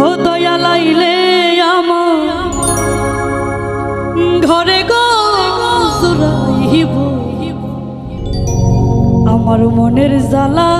ও দয়া লাইলে আমার ঘরে গো জুরাইব আমার মনের জ্বালা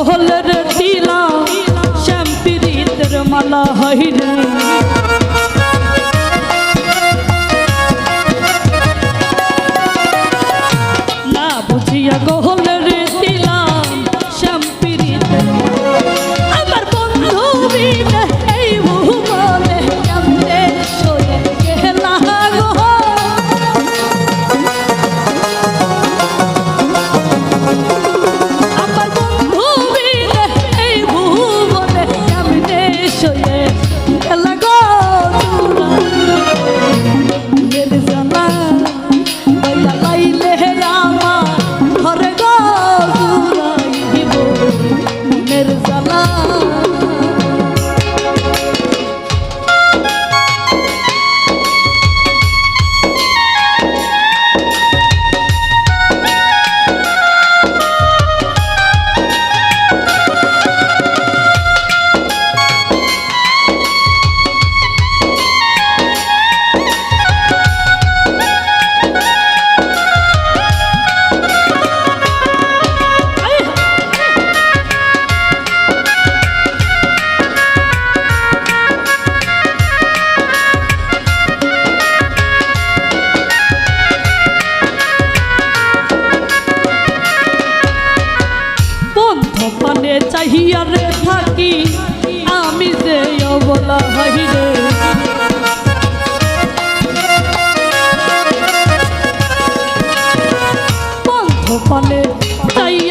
সোহলের টিলা শ্যাম্পিরিতের মালা হইরে না বুঝিয়া গহল ওখানে চাহিয়ারে থাকি আমি যে অবলা হই রে। ওখানে চাইয়া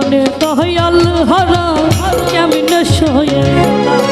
জীবনে কহয়াল হরা কেমন সহায়